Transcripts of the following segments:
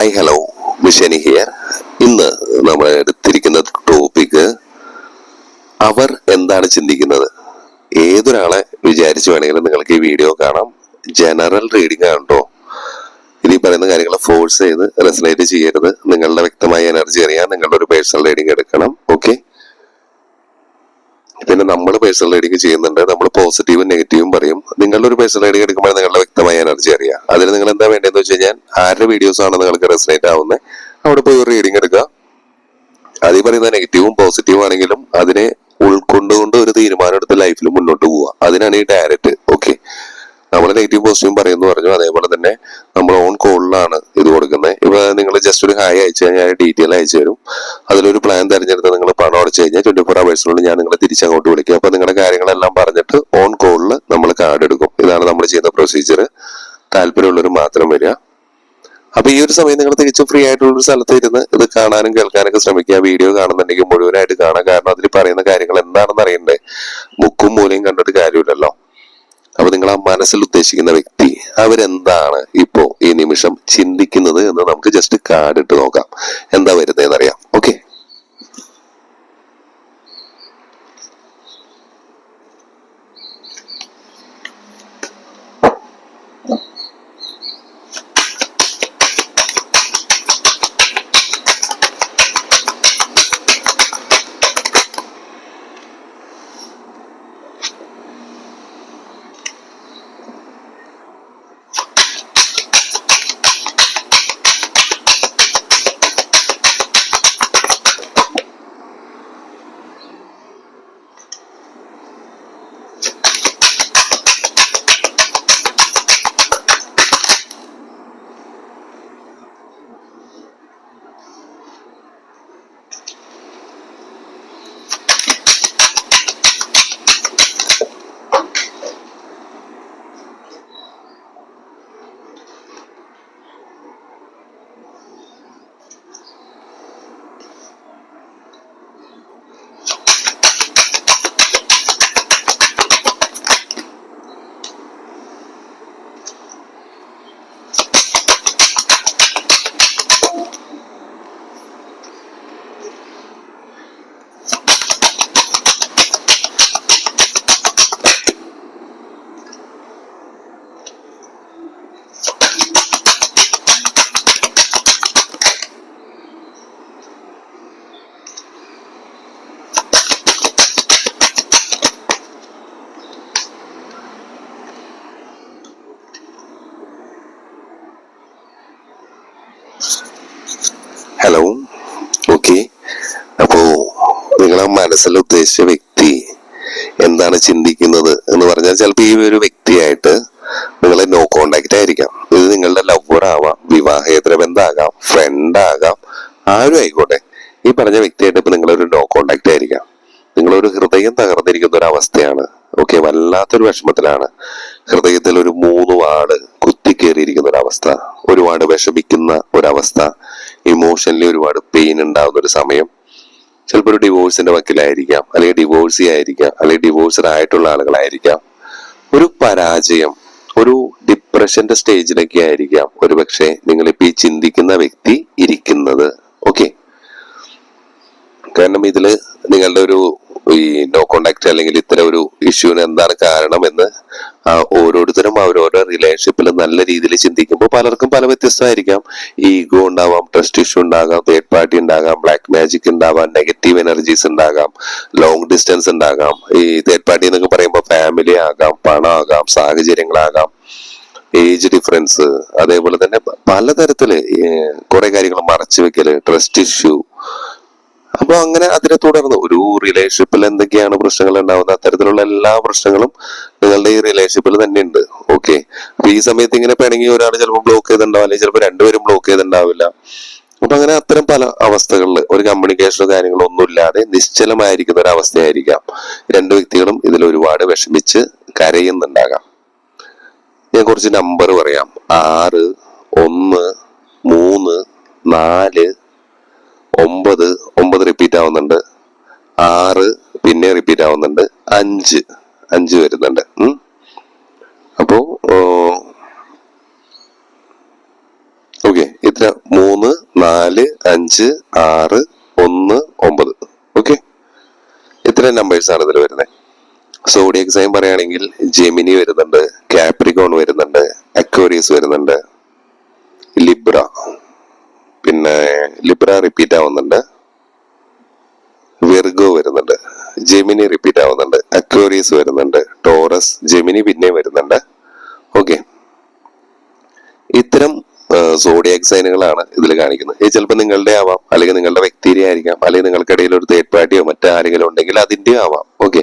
Hi hello മിഷനി here ഇന്ന് നമ്മൾ എടുത്തിരിക്കുന്ന ടോപ്പിക് അവർ എന്താണ് ചിന്തിക്കുന്നത്? ഏതൊരാളെ വിചാരിച്ച് വേണമെങ്കിലും നിങ്ങൾക്ക് ഈ വീഡിയോ കാണാം. ജനറൽ റീഡിംഗ് ആണോ ഇനി പറയുന്ന കാര്യങ്ങൾ ഫോഴ്സ് ചെയ്ത് റെസനേറ്റ് ചെയ്യരുത്. നിങ്ങളുടെ വ്യക്തമായ എനർജി അറിയാൻ നിങ്ങളുടെ ഒരു പേഴ്സണൽ റീഡിംഗ് എടുക്കണം. ഓക്കെ പിന്നെ നമ്മൾ പേഴ്സണൽ റീഡിംഗ് ചെയ്യുന്നുണ്ട്. നമ്മൾ പോസിറ്റീവും നെഗറ്റീവും പറയും. നിങ്ങളുടെ ഒരു പേഴ്സണൽ റീഡിംഗ് എടുക്കുമ്പോൾ നിങ്ങളുടെ വ്യക്തമായ എനർജി അറിയാം അതിൽ നിങ്ങൾ എന്താ വേണ്ടതെന്ന് വെച്ച് കഴിഞ്ഞാൽ ആരുടെ വീഡിയോസ് ആണ് നിങ്ങൾക്ക് റെസനേറ്റ് ആവുന്നത് അവിടെ പോയി ഒരു റീഡിംഗ് എടുക്കുക. അത് ഈ പറയുന്ന നെഗറ്റീവും പോസിറ്റീവും ആണെങ്കിലും അതിനെ ഉൾക്കൊണ്ടുകൊണ്ട് ഒരു തീരുമാനം എടുത്ത് ലൈഫിൽ മുന്നോട്ട് പോവുക. അതിനാണ് ഈ ഡയറക്റ്റ് ഓക്കെ നമ്മൾ നെഗറ്റീവ് പോസിറ്റീവ് പറയുന്നു പറഞ്ഞു. അതേപോലെ തന്നെ നമ്മൾ ഓൺ കോളിലാണ് ഇത് കൊടുക്കുന്നത്. ഇപ്പൊ നിങ്ങൾ ജസ്റ്റ് ഒരു ഹായ് അയച്ചു കഴിഞ്ഞാൽ ഡീറ്റെയിൽ അയച്ചു തരും. അതിലൊരു പ്ലാൻ തിരഞ്ഞെടുത്ത് നിങ്ങൾ പണം അടച്ചു കഴിഞ്ഞാൽ ട്വന്റി ഫോർ അവേഴ്സിനുള്ളിൽ ഞാൻ നിങ്ങളെ തിരിച്ചങ്ങോട്ട് വിളിക്കും. അപ്പൊ നിങ്ങളുടെ കാര്യങ്ങളെല്ലാം പറഞ്ഞിട്ട് ഓൺ കോളിൽ നമ്മൾ കാർഡ് എടുക്കും. ഇതാണ് നമ്മൾ ചെയ്യുന്ന പ്രൊസീജിയർ താല്പര്യമുള്ളവർ മാത്രം വരിക. അപ്പൊ ഈ ഒരു സമയം നിങ്ങൾ തികച്ചും ഫ്രീ ആയിട്ടുള്ള ഒരു സ്ഥലത്ത് ഇരുന്ന് ഇത് കാണാനും കേൾക്കാനൊക്കെ ശ്രമിക്കുക. വീഡിയോ കാണുന്നുണ്ടെങ്കിൽ മുഴുവനായിട്ട് കാണാം. കാരണം അതിൽ പറയുന്ന കാര്യങ്ങൾ എന്താണെന്ന് അറിയണ്ടേ? ബുക്കും മൂലയും കണ്ടിട്ട് കാര്യമില്ലല്ലോ. അപ്പൊ നിങ്ങൾ ആ മനസ്സിൽ ഉദ്ദേശിക്കുന്ന വ്യക്തി അവരെന്താണ് ഇപ്പോ ഈ നിമിഷം ചിന്തിക്കുന്നത് എന്ന് നമുക്ക് ജസ്റ്റ് കാർഡ് ഇട്ട് നോക്കാം. എന്താ വരുന്നതെന്ന് അറിയാം ഓക്കെ ഹലോ ഓക്കെ അപ്പോ നിങ്ങളെ മനസ്സിൽ ഉദ്ദേശിച്ച വ്യക്തി എന്താണ് ചിന്തിക്കുന്നത് എന്ന് പറഞ്ഞാൽ ചിലപ്പോൾ ഈ ഒരു വ്യക്തിയായിട്ട് നിങ്ങളെ നോ കോണ്ടാക്ട് ആയിരിക്കാം. ഇത് നിങ്ങളുടെ ലവർ ആവാം വിവാഹേതര ബന്ധമാകാം ഫ്രണ്ട് ആകാം ആരും ആയിക്കോട്ടെ. ഈ പറഞ്ഞ വ്യക്തിയായിട്ട് ഇപ്പൊ നിങ്ങളൊരു നോ കോണ്ടാക്ട് ആയിരിക്കാം. നിങ്ങളൊരു ഹൃദയം തകർന്നിരിക്കുന്ന ഒരു അവസ്ഥയാണ്. ഓക്കെ വല്ലാത്തൊരു വിഷമത്തിലാണ്. ഹൃദയത്തിൽ ഒരു മൂന്ന് വാട് കുത്തിക്കേറിയിരിക്കുന്ന ഒരു അവസ്ഥ. ഒരുപാട് വിഷമിക്കുന്ന ഒരവസ്ഥ ഇമോഷണലി ഒരുപാട് പെയിൻ ഉണ്ടാകുന്ന ഒരു സമയം. ചിലപ്പോൾ ഒരു ഡിവോഴ്സിന്റെ വക്കിലായിരിക്കാം അല്ലെങ്കിൽ ഡിവോഴ്സി ആയിരിക്കാം അല്ലെങ്കിൽ ഡിവോഴ്സഡ് ആയിട്ടുള്ള ആളുകളായിരിക്കാം. ഒരു പരാജയം ഒരു ഡിപ്രഷന്റെ സ്റ്റേജിലൊക്കെ ആയിരിക്കാം. ഒരു നിങ്ങൾ നിങ്ങളിപ്പോ ഈ ചിന്തിക്കുന്ന വ്യക്തി ഇരിക്കുന്നത്. ഓക്കെ കാരണം ഇതിൽ നിങ്ങളുടെ ഒരു ഈ നോ കോണ്ടാക്ട് അല്ലെങ്കിൽ ഇത്തരം ഒരു ഇഷ്യൂവിന് എന്താണ് കാരണം എന്ന് ഓരോരുത്തരും അവരോരോ റിലേഷൻഷിപ്പിൽ നല്ല രീതിയിൽ ചിന്തിക്കുമ്പോൾ പലർക്കും പല വ്യത്യസ്തമായിരിക്കാം. ഈഗോ ഉണ്ടാവാം ട്രസ്റ്റ് ഇഷ്യൂ ഉണ്ടാകാം തേർഡ് പാർട്ടി ഉണ്ടാകാം ബ്ലാക്ക് മാജിക് ഉണ്ടാവാം നെഗറ്റീവ് എനർജീസ് ഉണ്ടാകാം ലോങ് ഡിസ്റ്റൻസ് ഉണ്ടാകാം. ഈ തേർഡ് പാർട്ടി എന്നൊക്കെ പറയുമ്പോൾ ഫാമിലി ആകാം പണമാകാം സാഹചര്യങ്ങളാകാം ഏജ് ഡിഫറൻസ് അതേപോലെ തന്നെ പലതരത്തിൽ കുറെ കാര്യങ്ങൾ മറച്ചു വെക്കൽ ട്രസ്റ്റ് ഇഷ്യൂ അപ്പൊ അങ്ങനെ അതിനെ തുടർന്ന് ഒരു റിലേഷൻഷിപ്പിൽ എന്തൊക്കെയാണ് പ്രശ്നങ്ങൾ ഉണ്ടാവുന്നത്? അത്തരത്തിലുള്ള എല്ലാ പ്രശ്നങ്ങളും നിങ്ങളുടെ ഈ റിലേഷൻഷിപ്പിൽ തന്നെ ഉണ്ട്. ഓക്കെ അപ്പൊ ഈ സമയത്ത് ഇങ്ങനെ പിണങ്ങി ഒരാൾ ചിലപ്പോൾ ബ്ലോക്ക് ചെയ്തിട്ടുണ്ടാവും അല്ലെങ്കിൽ ചിലപ്പോൾ രണ്ടുപേരും ബ്ലോക്ക് ചെയ്തിട്ടുണ്ടാവില്ല. അപ്പൊ അങ്ങനെ അത്തരം പല അവസ്ഥകളിൽ ഒരു കമ്മ്യൂണിക്കേഷനോ കാര്യങ്ങളോ ഒന്നുമില്ലാതെ നിശ്ചലമായിരിക്കുന്ന ഒരു അവസ്ഥയായിരിക്കാം. രണ്ട് വ്യക്തികളും ഇതിൽ ഒരുപാട് വിഷമിച്ച് കരയുന്നുണ്ടാകാം. ഞാൻ കുറച്ച് നമ്പർ പറയാം. ആറ് ഒന്ന് മൂന്ന് നാല് ഒമ്പത് ഒമ്പത് റിപ്പീറ്റ് ആവുന്നുണ്ട്. ആറ് പിന്നെ റിപ്പീറ്റ് ആവുന്നുണ്ട്. അഞ്ച് അഞ്ച് വരുന്നുണ്ട്. അപ്പോൾ അപ്പോ ഓക്കെ. ഇത്ര. മൂന്ന് നാല് അഞ്ച് ആറ് ഒന്ന് ഒമ്പത്. ഓക്കെ. നമ്പേഴ്സ് ആണ് ഇതിൽ വരുന്നത് സോഡിയക് സൈൻ പറയുകയാണെങ്കിൽ ജെമിനി വരുന്നുണ്ട് കാപ്രിക്കോൺ വരുന്നുണ്ട് അക്വോറിയസ് വരുന്നുണ്ട് ലിബ്ര പിന്നെ ലിബ്ര റിപ്പീറ്റ് ആവുന്നുണ്ട്. വിർഗോ വരുന്നുണ്ട്. ജെമിനി റിപ്പീറ്റ് ആവുന്നുണ്ട്. അക്വോറിയസ് വരുന്നുണ്ട്. ടോറസ് ജെമിനി പിന്നെയും വരുന്നുണ്ട്. ഓക്കെ ഇത്തരം സോഡിയാക് സൈനുകളാണ് ഇതിൽ കാണിക്കുന്നത്. ഇത് ചിലപ്പോൾ നിങ്ങളുടെ ആവാം അല്ലെങ്കിൽ നിങ്ങളുടെ വ്യക്തിയുടെ ആയിരിക്കാം അല്ലെങ്കിൽ നിങ്ങൾക്കിടയിൽ ഒരു തേർഡ് പാർട്ടിയോ മറ്റാരെങ്കിലും ഉണ്ടെങ്കിൽ അതിന്റെ ആവാം. ഓക്കെ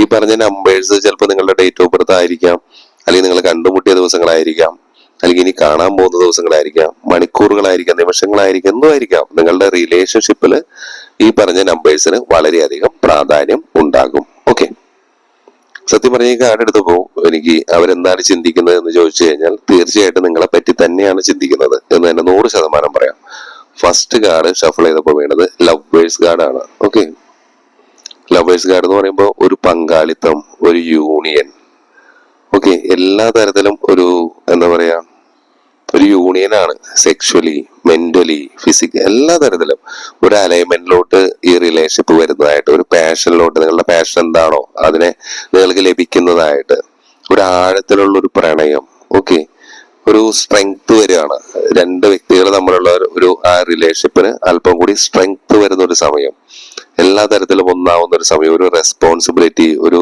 ഈ പറഞ്ഞ നമ്പേഴ്സ് ചിലപ്പോൾ നിങ്ങളുടെ ഡേറ്റ് ഓഫ് ബർത്ത് ആയിരിക്കാം അല്ലെങ്കിൽ നിങ്ങൾ കണ്ടുമുട്ടിയ ദിവസങ്ങളായിരിക്കാം. അല്ലെങ്കിൽ ഇനി കാണാൻ പോകുന്ന ദിവസങ്ങളായിരിക്കാം മണിക്കൂറുകളായിരിക്കാം നിമിഷങ്ങളായിരിക്കാം എന്തോ ആയിരിക്കാം നിങ്ങളുടെ റിലേഷൻഷിപ്പിൽ ഈ പറഞ്ഞ നമ്പേഴ്സിന് വളരെയധികം പ്രാധാന്യം ഉണ്ടാകും. ഓക്കെ സത്യം പറഞ്ഞ അടുത്ത് പോകും എനിക്ക് അവരെന്താണ് ചിന്തിക്കുന്നത് എന്ന് ചോദിച്ചു കഴിഞ്ഞാൽ തീർച്ചയായിട്ടും നിങ്ങളെ പറ്റി തന്നെയാണ് ചിന്തിക്കുന്നത് എന്ന് തന്നെ നൂറ് ശതമാനം പറയാം. ഫസ്റ്റ് കാർഡ് ഷഫിൾ ചെയ്തപ്പോൾ വീണത് ലവേഴ്സ് ആണ്. ഓക്കെ ലവേഴ്സ് കാർഡ് എന്ന് പറയുമ്പോൾ ഒരു പങ്കാളിത്തം ഒരു യൂണിയൻ ഓക്കെ എല്ലാ തരത്തിലും ഒരു എന്താ പറയാ ഒരു യൂണിയനാണ് സെക്ഷലി മെന്റലി ഫിസിക്കലി എല്ലാ തരത്തിലും. ഒരു അലൈൻമെന്റിലോട്ട് ഈ റിലേഷൻഷിപ്പ് വരുന്നതായിട്ട് ഒരു പാഷനിലോട്ട് നിങ്ങളുടെ പാഷൻ എന്താണോ അതിനെ നിങ്ങൾക്ക് ലഭിക്കുന്നതായിട്ട് ഒരു ആഴത്തിലുള്ള ഒരു പ്രണയം ഓക്കെ. ഒരു സ്ട്രെങ്ത് വരികയാണ് രണ്ട് വ്യക്തികൾ തമ്മിലുള്ള ഒരു ആ റിലേഷൻഷിപ്പിന് അല്പം കൂടി സ്ട്രെങ്ത് വരുന്ന ഒരു സമയം. എല്ലാ തരത്തിലും ഒന്നാവുന്ന ഒരു സമയം ഒരു റെസ്പോൺസിബിലിറ്റി ഒരു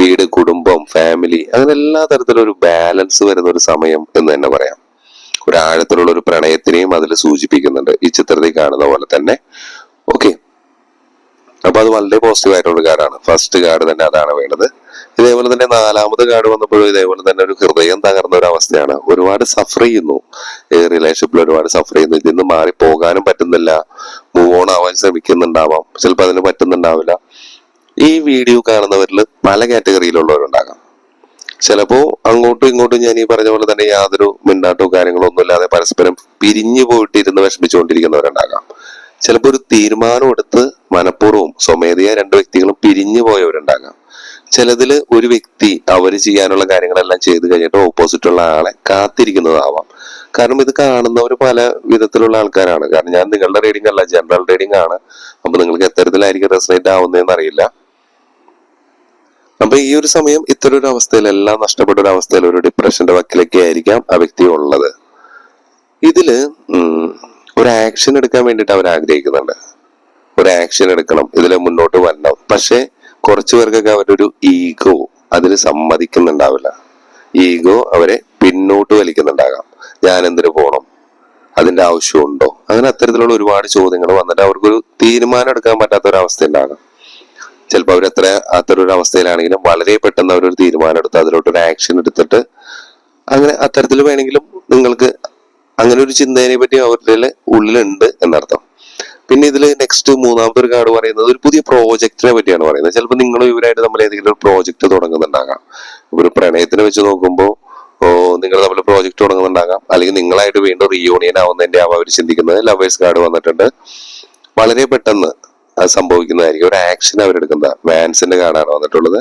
വീട് കുടുംബം ഫാമിലി അങ്ങനെ എല്ലാ തരത്തിലും ഒരു ബാലൻസ് വരുന്ന ഒരു സമയം എന്ന് തന്നെ പറയാം. ഒരു ആഴത്തിലുള്ള ഒരു പ്രണയത്തിനെയും അതിൽ സൂചിപ്പിക്കുന്നുണ്ട് ഈ ചിത്രത്തിൽ കാണുന്ന പോലെ തന്നെ. ഓക്കെ അപ്പൊ അത് വളരെ പോസിറ്റീവ് ആയിട്ടുള്ള കാർഡാണ്. ഫസ്റ്റ് കാർഡ് തന്നെ അതാണ് വേണ്ടത്. ഇതേപോലെ തന്നെ നാലാമത് കാർഡ് വന്നപ്പോഴും ഇതേപോലെ തന്നെ ഒരു ഹൃദയം തകർന്ന ഒരു അവസ്ഥയാണ്. ഒരുപാട് സഫർ ചെയ്യുന്നു. റിലേഷൻഷിപ്പിൽ ഒരുപാട് സഫർ ചെയ്യുന്നു. ഇതിൽ നിന്ന് മാറി പോകാനും പറ്റുന്നില്ല. മൂവ് ഓൺ ആവാൻ ശ്രമിക്കുന്നുണ്ടാവാം. ചിലപ്പോൾ അതിന് പറ്റുന്നുണ്ടാവില്ല. ഈ വീഡിയോ കാണുന്നവരിൽ പല കാറ്റഗറിയിലുള്ളവരുണ്ടാകാം. ചിലപ്പോൾ അങ്ങോട്ടും ഇങ്ങോട്ടും ഞാൻ ഈ പറഞ്ഞ പോലെ തന്നെ യാതൊരു മിണ്ടാട്ടോ കാര്യങ്ങളോ ഒന്നും ഇല്ലാതെ പരസ്പരം പിരിഞ്ഞു പോയിട്ടിരുന്ന് വിഷമിച്ചുകൊണ്ടിരിക്കുന്നവരുണ്ടാകാം. ചിലപ്പോൾ ഒരു തീരുമാനം എടുത്ത് മനഃപൂർവം സ്വമേധയാ രണ്ട് വ്യക്തികളും പിരിഞ്ഞു പോയവരുണ്ടാകാം. ചിലതിൽ ഒരു വ്യക്തി അവർ ചെയ്യാനുള്ള കാര്യങ്ങളെല്ലാം ചെയ്ത് കഴിഞ്ഞിട്ട് ഓപ്പോസിറ്റ് ഉള്ള ആളെ കാത്തിരിക്കുന്നതാവാം. കാരണം ഇത് കാണുന്നവർ പല വിധത്തിലുള്ള ആൾക്കാരാണ്. കാരണം ഞാൻ നിങ്ങളുടെ റീഡിംഗ് അല്ല ജനറൽ റീഡിംഗ് ആണ്. അപ്പൊ നിങ്ങൾക്ക് എത്തരത്തിലായിരിക്കും റെസനേറ്റ് ആവുന്നതെന്ന് അറിയില്ല. അപ്പൊ ഈ ഒരു സമയം ഇത്തരം ഒരു അവസ്ഥയിൽ എല്ലാം നഷ്ടപ്പെട്ട ഒരു അവസ്ഥയിൽ ഒരു ഡിപ്രഷന്റെ വക്കിലൊക്കെ ആയിരിക്കാം ആ വ്യക്തി ഉള്ളത്. ഇതിൽ ഒരു ആക്ഷൻ എടുക്കാൻ വേണ്ടിയിട്ട് അവർ ആഗ്രഹിക്കുന്നുണ്ട്. ഒരു ആക്ഷൻ എടുക്കണം ഇതിൽ മുന്നോട്ട് വരണം. പക്ഷെ കുറച്ചു പേർക്കൊക്കെ അവരുടെ ഒരു ഈഗോ അതിൽ സമ്മതിക്കുന്നുണ്ടാവില്ല. ഈഗോ അവരെ പിന്നോട്ട് വലിക്കുന്നുണ്ടാകാം. ഞാൻ എന്തിനു പോകണം അതിന്റെ ആവശ്യമുണ്ടോ? അങ്ങനെ അത്തരത്തിലുള്ള ഒരുപാട് ചോദ്യങ്ങൾ വന്നിട്ട് അവർക്കൊരു തീരുമാനം എടുക്കാൻ പറ്റാത്ത ഒരു അവസ്ഥ ഉണ്ടാകാം ചിലപ്പോൾ അവർ അത്ര അത്തരം ഒരു അവസ്ഥയിലാണെങ്കിലും വളരെ പെട്ടെന്ന് അവരൊരു തീരുമാനം എടുത്ത് അതിലോട്ട് ഒരു ആക്ഷൻ എടുത്തിട്ട് അങ്ങനെ അത്തരത്തിൽ വേണമെങ്കിലും നിങ്ങൾക്ക് അങ്ങനെ ഒരു ചിന്തയെ പറ്റി അവരുടെ ഉള്ളിലുണ്ട് എന്നർത്ഥം. പിന്നെ ഇതിൽ നെക്സ്റ്റ് മൂന്നാമത്തെ ഒരു കാർഡ് പറയുന്നത് ഒരു പുതിയ പ്രോജക്റ്റിനെ പറ്റിയാണ് പറയുന്നത്. ചിലപ്പോൾ നിങ്ങളും ഇവരായിട്ട് തമ്മിൽ ഏതെങ്കിലും ഒരു പ്രോജക്റ്റ് തുടങ്ങുന്നുണ്ടാകാം. ഒരു പ്രണയത്തിനെ വെച്ച് നോക്കുമ്പോൾ നിങ്ങൾ തമ്മിൽ പ്രോജക്റ്റ് തുടങ്ങുന്നുണ്ടാകാം. അല്ലെങ്കിൽ നിങ്ങളായിട്ട് വീണ്ടും റീയൂണിയൻ ആവുന്നതിന്റെ ആവാം അവർ ചിന്തിക്കുന്നത്. ലവേഴ്സ് കാർഡ് വന്നിട്ടുണ്ട്. വളരെ പെട്ടെന്ന് അത് സംഭവിക്കുന്നതായിരിക്കും. ഒരു ആക്ഷൻ അവരെടുക്കുന്ന വാൻസിന്റെ കാർഡാണ് വന്നിട്ടുള്ളത്.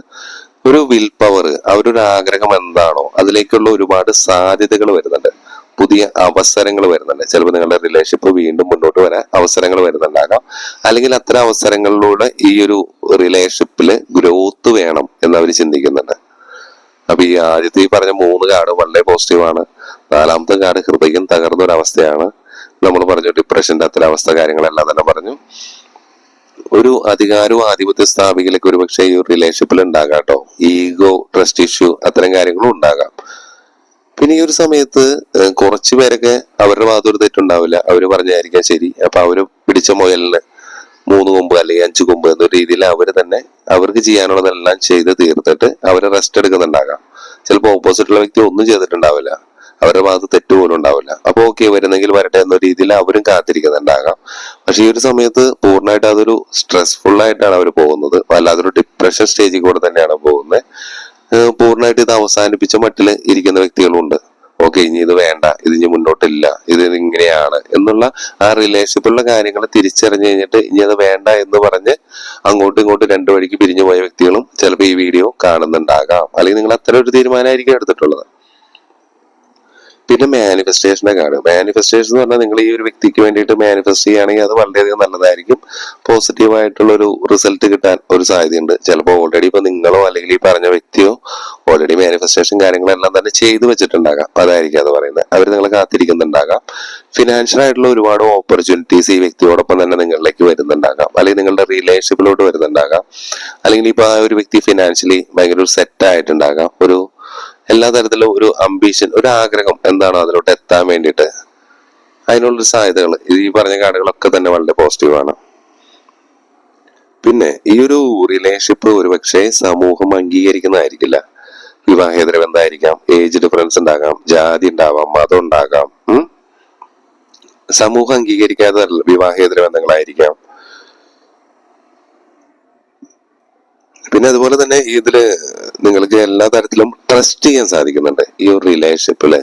ഒരു വിൽ പവർ അവരൊരു ആഗ്രഹം എന്താണോ അതിലേക്കുള്ള ഒരുപാട് സാധ്യതകൾ വരുന്നുണ്ട്. പുതിയ അവസരങ്ങൾ വരുന്നുണ്ട്. ചിലപ്പോൾ നിങ്ങളുടെ റിലേഷൻഷിപ്പ് വീണ്ടും മുന്നോട്ട് വരാൻ അവസരങ്ങൾ വരുന്നുണ്ടാകാം. അല്ലെങ്കിൽ അത്തരം അവസരങ്ങളിലൂടെ ഈ ഒരു റിലേഷൻഷിപ്പിൽ ഗ്രോത്ത് വേണം എന്ന് അവർ ചിന്തിക്കുന്നുണ്ട്. അപ്പൊ ഈ ആദ്യത്തെ ഈ പറഞ്ഞ മൂന്ന് കാർഡ് വളരെ പോസിറ്റീവാണ് നാലാമത്തെ കാർഡ് ഹൃദയം തകർന്ന ഒരു അവസ്ഥയാണ് നമ്മൾ പറഞ്ഞു ഡിപ്രഷന്റെ അത്തരം അവസ്ഥ കാര്യങ്ങളെല്ലാം തന്നെ പറഞ്ഞു. ഒരു അധികാരവും ആധിപത്യ സ്ഥാപിക്കലൊക്കെ ഒരു പക്ഷേ ഈ ഒരു റിലേഷൻഷിപ്പിൽ ഉണ്ടാകാം കേട്ടോ. ഈഗോ ട്രസ്റ്റ് ഇഷ്യൂ അത്തരം കാര്യങ്ങളും ഉണ്ടാകാം. പിന്നെ ഈ ഒരു സമയത്ത് കുറച്ചു പേരൊക്കെ അവരുടെ ഭാഗത്ത് ഒരു തെറ്റുണ്ടാവില്ല. അവർ പറഞ്ഞായിരിക്കാം ശരി. അപ്പൊ അവർ പിടിച്ച മുയലിന് മൂന്ന് കൊമ്പ് അല്ലെങ്കിൽ അഞ്ച് കൊമ്പ് എന്ന രീതിയിൽ അവർ തന്നെ അവർക്ക് ചെയ്യാനുള്ളതെല്ലാം ചെയ്ത് തീർത്തിട്ട് അവർ റെസ്റ്റ് എടുക്കുന്നുണ്ടാകാം. ചിലപ്പോൾ ഓപ്പോസിറ്റുള്ള വ്യക്തി ഒന്നും ചെയ്തിട്ടുണ്ടാവില്ല. അവരുടെ ഭാഗത്ത് തെറ്റ് പോലും ഉണ്ടാവില്ല. അപ്പൊ ഓക്കെ വരുന്നെങ്കിൽ വരട്ടെ എന്ന രീതിയിൽ അവരും കാത്തിരിക്കുന്നുണ്ടാകാം. പക്ഷെ ഈ ഒരു സമയത്ത് പൂർണമായിട്ട് അതൊരു സ്ട്രെസ്ഫുൾ ആയിട്ടാണ് അവർ പോകുന്നത്. അല്ലാതൊരു ഡിപ്രഷൻ സ്റ്റേജിൽ കൂടെ തന്നെയാണ് പോകുന്നത്. പൂർണമായിട്ട് ഇത് അവസാനിപ്പിച്ച മട്ടിൽ ഇരിക്കുന്ന വ്യക്തികളുണ്ട്. ഓക്കെ ഇനി ഇത് വേണ്ട ഇത് ഇനി മുന്നോട്ടില്ല ഇത് ഇങ്ങനെയാണ് എന്നുള്ള ആ റിലേഷൻഷിപ്പുള്ള കാര്യങ്ങൾ തിരിച്ചറിഞ്ഞു കഴിഞ്ഞിട്ട് ഇനി അത് വേണ്ട എന്ന് പറഞ്ഞ് അങ്ങോട്ടും ഇങ്ങോട്ടും രണ്ടു വഴിക്ക് പിരിഞ്ഞു പോയ വ്യക്തികളും ചിലപ്പോൾ ഈ വീഡിയോ കാണുന്നുണ്ടാകാം. അല്ലെങ്കിൽ നിങ്ങൾ അത്തരം ഒരു തീരുമാനമായിരിക്കും എടുത്തിട്ടുള്ളത്. പിന്നെ മാനിഫെസ്റ്റേഷനെ കാണുക മാനിഫെസ്റ്റേഷൻ എന്ന് പറഞ്ഞാൽ നിങ്ങൾ ഈ ഒരു വ്യക്തിക്ക് വേണ്ടിയിട്ട് മാനിഫെസ്റ്റ് ചെയ്യുകയാണെങ്കിൽ അത് വളരെയധികം നല്ലതായിരിക്കും. പോസിറ്റീവ് ആയിട്ടുള്ള ഒരു റിസൾട്ട് കിട്ടാൻ ഒരു സാധ്യതയുണ്ട്. ചിലപ്പോൾ ഓൾറെഡി ഇപ്പൊ നിങ്ങളോ അല്ലെങ്കിൽ ഈ പറഞ്ഞ വ്യക്തിയോ ഓൾറെഡി മാനിഫെസ്റ്റേഷൻ കാര്യങ്ങളെല്ലാം തന്നെ ചെയ്തു വെച്ചിട്ടുണ്ടാകാം. അതായിരിക്കും അത് പറയുന്നത്. അവർ നിങ്ങളെ കാത്തിരിക്കുന്നുണ്ടാകാം. ഫിനാൻഷ്യൽ ആയിട്ടുള്ള ഒരുപാട് ഓപ്പർച്യൂണിറ്റീസ് ഈ വ്യക്തിയോടൊപ്പം തന്നെ നിങ്ങളിലേക്ക് വരുന്നുണ്ടാകാം. അല്ലെങ്കിൽ നിങ്ങളുടെ റിലേഷൻഷിപ്പിലോട്ട് വരുന്നുണ്ടാകാം. അല്ലെങ്കിൽ ഇപ്പൊ ആ ഒരു വ്യക്തി ഫിനാൻഷ്യലി ഭയങ്കര ഒരു സെറ്റ് ആയിട്ടുണ്ടാകാം. ഒരു എല്ലാ തരത്തിലും ഒരു അംബീഷൻ ഒരു ആഗ്രഹം എന്താണോ അതിലോട്ട് എത്താൻ വേണ്ടിയിട്ട്? അതിനുള്ളൊരു സാധ്യതകൾ. ഈ പറഞ്ഞ കാർഡുകളൊക്കെ തന്നെ വളരെ പോസിറ്റീവാണ് പിന്നെ ഈ ഒരു റിലേഷൻഷിപ്പ് ഒരുപക്ഷെ സമൂഹം അംഗീകരിക്കുന്നതായിരിക്കില്ല. വിവാഹേതര ബന്ധമായിരിക്കാം ഏജ് ഡിഫറൻസ് ഉണ്ടാകാം ജാതി ഉണ്ടാവാം മതം ഉണ്ടാകാം സമൂഹം അംഗീകരിക്കാത്ത വിവാഹേതര ബന്ധങ്ങളായിരിക്കാം പിന്നെ അതുപോലെ തന്നെ ഇതിൽ നിങ്ങൾക്ക് എല്ലാ തരത്തിലും ട്രസ്റ്റ് ചെയ്യാൻ സാധിക്കുന്നുണ്ട്. ഈ ഒരു റിലേഷൻഷിപ്പിൽ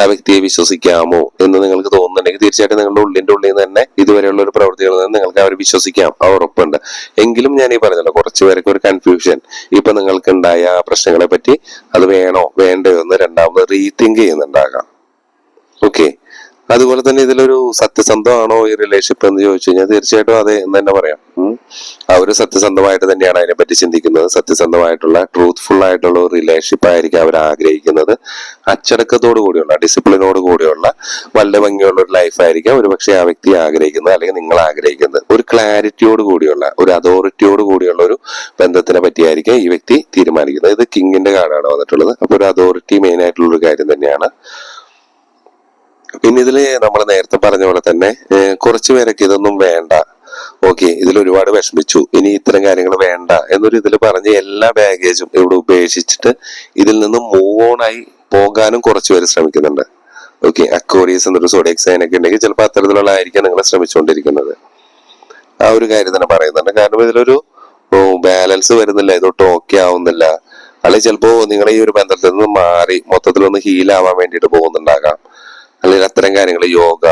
ആ വ്യക്തിയെ വിശ്വസിക്കാമോ എന്ന് നിങ്ങൾക്ക് തോന്നുന്നുണ്ടെങ്കിൽ തീർച്ചയായിട്ടും നിങ്ങളുടെ ഉള്ളിന്റെ ഉള്ളിൽ നിന്ന് തന്നെ ഇതുവരെയുള്ള ഒരു പ്രവൃത്തികളിൽ നിന്ന് നിങ്ങൾക്ക് അവർ വിശ്വസിക്കാം. ആ ഉറപ്പുണ്ട് എങ്കിലും ഞാൻ ഈ പറഞ്ഞല്ലോ കുറച്ച് പേർക്ക് ഒരു കൺഫ്യൂഷൻ ഇപ്പൊ നിങ്ങൾക്ക് ഉണ്ടായ പ്രശ്നങ്ങളെ പറ്റി അത് വേണോ വേണ്ടയോ എന്ന് രണ്ടാമത് റീതിങ്ക് ചെയ്യുന്നുണ്ടാകാം. ഓക്കെ അതുപോലെ തന്നെ ഇതിലൊരു സത്യസന്ധമാണോ ഈ റിലേഷൻഷിപ്പ് എന്ന് ചോദിച്ചു കഴിഞ്ഞാൽ തീർച്ചയായിട്ടും അതെ എന്ന് തന്നെ പറയാം. അവർ സത്യസന്ധമായിട്ട് തന്നെയാണ് അതിനെപ്പറ്റി ചിന്തിക്കുന്നത്. സത്യസന്ധമായിട്ടുള്ള ട്രൂത്ത്ഫുൾ ആയിട്ടുള്ള ഒരു റിലേഷൻഷിപ്പ് ആയിരിക്കും അവർ ആഗ്രഹിക്കുന്നത്. അച്ചടക്കത്തോടു കൂടിയുള്ള ഡിസിപ്ലിനോട് കൂടിയുള്ള വളരെ ഭംഗിയുള്ള ഒരു ലൈഫ് ആയിരിക്കും ഒരു പക്ഷേ ആ വ്യക്തി ആഗ്രഹിക്കുന്നത് അല്ലെങ്കിൽ നിങ്ങൾ ആഗ്രഹിക്കുന്നത്. ഒരു ക്ലാരിറ്റിയോട് കൂടിയുള്ള ഒരു അതോറിറ്റിയോട് കൂടിയുള്ള ഒരു ബന്ധത്തിനെ പറ്റിയായിരിക്കും ഈ വ്യക്തി തീരുമാനിക്കുന്നത്. ഇത് കിങ്ങിന്റെ കാർഡാണ് വന്നിട്ടുള്ളത്. അപ്പൊ ഒരു അതോറിറ്റി മെയിൻ ആയിട്ടുള്ള ഒരു കാര്യം തന്നെയാണ് പിന്നെ ഇതിൽ നമ്മൾ നേരത്തെ പറഞ്ഞ പോലെ തന്നെ കുറച്ചു പേരൊക്കെ ഇതൊന്നും വേണ്ട. ഓക്കെ ഇതിൽ ഒരുപാട് വിഷമിച്ചു. ഇനി ഇത്തരം കാര്യങ്ങൾ വേണ്ട എന്നൊരു ഇതിൽ പറഞ്ഞ് എല്ലാ ബാഗേജും ഇവിടെ ഉപേക്ഷിച്ചിട്ട് ഇതിൽ നിന്ന് മൂവ് ഓൺ ആയി പോകാനും കുറച്ചു പേര് ശ്രമിക്കുന്നുണ്ട്. ഓക്കെ അക്കോറിയസ് എന്നൊരു സോഡിയക് സൈൻ ഒക്കെ ഉണ്ടെങ്കിൽ ചിലപ്പോൾ അത്തരത്തിലുള്ള ആയിരിക്കും നിങ്ങൾ ശ്രമിച്ചുകൊണ്ടിരിക്കുന്നത്. ആ ഒരു കാര്യം തന്നെ പറയുന്നുണ്ട്. കാരണം ഇതിലൊരു ബാലൻസ് വരുന്നില്ല ഇതൊട്ട് ഓക്കെ ആവുന്നില്ല. അല്ലെങ്കിൽ ചിലപ്പോ നിങ്ങൾ ഈ ഒരു ബന്ധത്തിൽ നിന്ന് മാറി മൊത്തത്തിലൊന്ന് ഹീൽ ആവാൻ വേണ്ടിയിട്ട് പോകുന്നുണ്ടാകാം. അല്ലെങ്കിൽ അത്തരം കാര്യങ്ങൾ യോഗ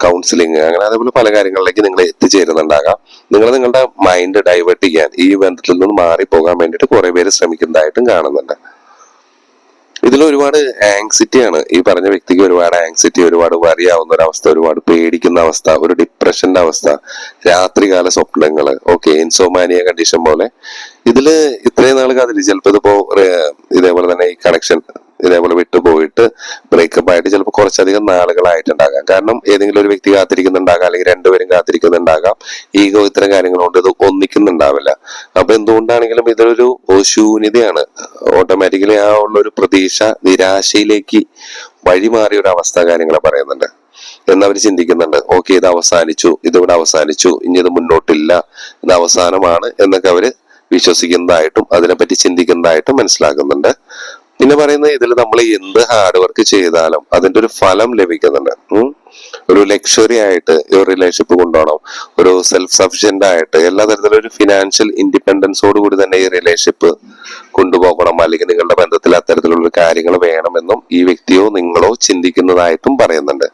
കൗൺസിലിംഗ് അങ്ങനെ അതേപോലെ പല കാര്യങ്ങളിലേക്ക് നിങ്ങൾ എത്തിച്ചേരുന്നുണ്ടാകാം. നിങ്ങൾ നിങ്ങളുടെ മൈൻഡ് ഡൈവേർട്ട് ചെയ്യാൻ ഈ ബന്ധത്തിൽ നിന്ന് മാറി പോകാൻ വേണ്ടിയിട്ട് കുറെ പേര് ശ്രമിക്കുന്നതായിട്ടും കാണുന്നുണ്ട്. ഇതിൽ ഒരുപാട് ആങ്സിറ്റി ആണ്. ഈ പറഞ്ഞ വ്യക്തിക്ക് ഒരുപാട് ആങ്സിറ്റി ഒരുപാട് വറിയാവുന്ന ഒരു അവസ്ഥ ഒരുപാട് പേടിക്കുന്ന അവസ്ഥ ഒരു ഡിപ്രഷന്റെ അവസ്ഥ രാത്രികാല സ്വപ്നങ്ങൾ ഓക്കെ ഇൻസോമാനിയ കണ്ടീഷൻ പോലെ. ഇതിൽ ഇത്രയും നാൾ കാത്തിരി ചിലപ്പോൾ ഇതിപ്പോ ഇതേപോലെ തന്നെ ഈ കണക്ഷൻ ഇതേപോലെ വിട്ടുപോയിട്ട് ബ്രേക്കപ്പ് ആയിട്ട് ചിലപ്പോൾ കുറച്ചധികം നാളുകളായിട്ടുണ്ടാകാം. കാരണം ഏതെങ്കിലും ഒരു വ്യക്തി കാത്തിരിക്കുന്നുണ്ടാകാം അല്ലെങ്കിൽ രണ്ടുപേരും കാത്തിരിക്കുന്നുണ്ടാകാം. ഈഗോ ഇത്തരം കാര്യങ്ങൾ കൊണ്ട് ഇത് ഒന്നിക്കുന്നുണ്ടാവില്ല. അപ്പൊ എന്തുകൊണ്ടാണെങ്കിലും ഇതൊരു ശൂന്യതയാണ് ഓട്ടോമാറ്റിക്കലി ആ ഉള്ള ഒരു പ്രതീക്ഷ നിരാശയിലേക്ക് വഴിമാറിയ ഒരു അവസ്ഥ കാര്യങ്ങളെ പറയുന്നുണ്ട്. എന്നവർ ചിന്തിക്കുന്നുണ്ട് ഓക്കെ ഇത് അവസാനിച്ചു ഇതിവിടെ അവസാനിച്ചു ഇനി ഇത് മുന്നോട്ടില്ല ഇത് അവസാനമാണ് എന്നൊക്കെ അവർ വിശ്വസിക്കുന്നതായിട്ടും അതിനെപ്പറ്റി ചിന്തിക്കുന്നതായിട്ടും മനസ്സിലാക്കുന്നുണ്ട്. പിന്നെ പറയുന്നത് ഇതിൽ നമ്മൾ എന്ത് ഹാർഡ് വർക്ക് ചെയ്താലും അതിന്റെ ഒരു ഫലം ലഭിക്കുന്നുണ്ട്. ഒരു ലക്ഷറി ആയിട്ട് ഒരു റിലേഷൻഷിപ്പ് കൊണ്ടുപോകണം. ഒരു സെൽഫ് സഫിഷ്യന്റ് ആയിട്ട് എല്ലാ തരത്തിലും ഒരു ഫിനാൻഷ്യൽ ഇൻഡിപെൻഡൻസോട് കൂടി തന്നെ ഈ റിലേഷൻഷിപ്പ് കൊണ്ടുപോകണം. അല്ലെങ്കിൽ നിങ്ങളുടെ ബന്ധത്തിൽ അത്തരത്തിലുള്ള കാര്യങ്ങൾ വേണമെന്നും ഈ വ്യക്തിയോ നിങ്ങളോ ചിന്തിക്കുന്നതായിട്ടും പറയുന്നുണ്ട്.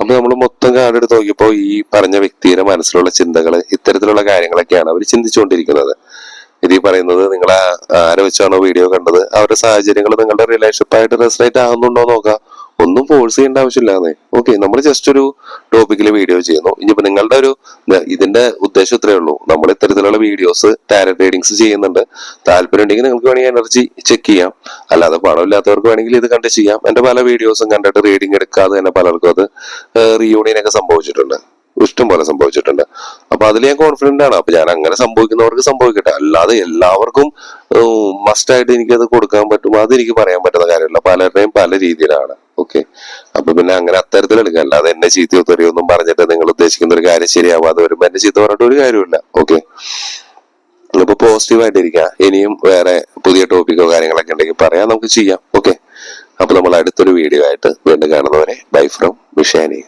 അപ്പൊ നമ്മൾ മൊത്തം കാർഡ് എടുത്ത് നോക്കിയപ്പോ ഈ പറഞ്ഞ വ്യക്തിയുടെ മനസ്സിലുള്ള ചിന്തകൾ ഇത്തരത്തിലുള്ള കാര്യങ്ങളൊക്കെയാണ് അവർ ചിന്തിച്ചുകൊണ്ടിരിക്കുന്നത്. ഇത് പറയുന്നത് നിങ്ങൾ ആരെ വെച്ചാണോ വീഡിയോ കണ്ടത്? അവരുടെ സാഹചര്യങ്ങൾ നിങ്ങളുടെ റിലേഷൻഷിപ്പ് ആയിട്ട് റെസറേറ്റ് ആകുന്നുണ്ടോ നോക്കാം. ഒന്നും ഫോഴ്സ് ചെയ്യേണ്ട ആവശ്യമില്ലാന്നേ ഓക്കെ നമ്മൾ ജസ്റ്റ് ഒരു ടോപ്പിക്കിൽ വീഡിയോ ചെയ്യുന്നു. ഇനിയിപ്പോ നിങ്ങളുടെ ഒരു ഇതിന്റെ ഉദ്ദേശം ഇത്രയേ ഉള്ളൂ. നമ്മൾ ഇത്തരത്തിലുള്ള വീഡിയോസ് ടാരറ്റ് റീഡിങ്സ് ചെയ്യുന്നുണ്ട്. താല്പര്യം ഉണ്ടെങ്കിൽ നിങ്ങൾക്ക് വേണമെങ്കിൽ എനർജി ചെക്ക് ചെയ്യാം. അല്ലാതെ പണമില്ലാത്തവർക്ക് വേണമെങ്കിൽ ഇത് കണ്ട് ചെയ്യാം. എന്റെ പല വീഡിയോസും കണ്ടിട്ട് റീഡിങ് എടുക്കാതെ തന്നെ പലർക്കും അത് റീയൂണിയൻ ഒക്കെ സംഭവിച്ചിട്ടുണ്ട്. ഇഷ്ടം പോലെ സംഭവിച്ചിട്ടുണ്ട്. അപ്പൊ അതിൽ ഞാൻ കോൺഫിഡന്റ് ആണ്. അപ്പൊ ഞാൻ അങ്ങനെ സംഭവിക്കുന്നവർക്ക് സംഭവിക്കട്ടെ. അല്ലാതെ എല്ലാവർക്കും മസ്റ്റായിട്ട് എനിക്കത് കൊടുക്കാൻ പറ്റും. അത് എനിക്ക് പറയാൻ പറ്റുന്ന കാര്യമല്ല. പലരുടെയും പല രീതിയിലാണ്. ഓക്കെ അപ്പൊ പിന്നെ അങ്ങനെ അത്തരത്തിൽ എടുക്കുക അല്ലാതെ എന്നെ ചീത്തയോ ഒന്നും പറഞ്ഞിട്ട് നിങ്ങൾ ഉദ്ദേശിക്കുന്ന ഒരു കാര്യം ശരിയാവാതെ വരുമ്പോ എന്നെ ചീത്ത പറഞ്ഞിട്ട് ഒരു കാര്യമില്ല ഓക്കെ അപ്പൊ പോസിറ്റീവ് ആയിട്ടിരിക്കുക. ഇനിയും വേറെ പുതിയ ടോപ്പിക്കോ കാര്യങ്ങളൊക്കെ ഉണ്ടെങ്കിൽ പറയാം. നമുക്ക് ചെയ്യാം. ഓക്കെ അപ്പൊ നമ്മൾ അടുത്തൊരു വീഡിയോ ആയിട്ട് വീണ്ടും കാണുന്നവരെ ബൈ ഫ്രം വിഷാനി.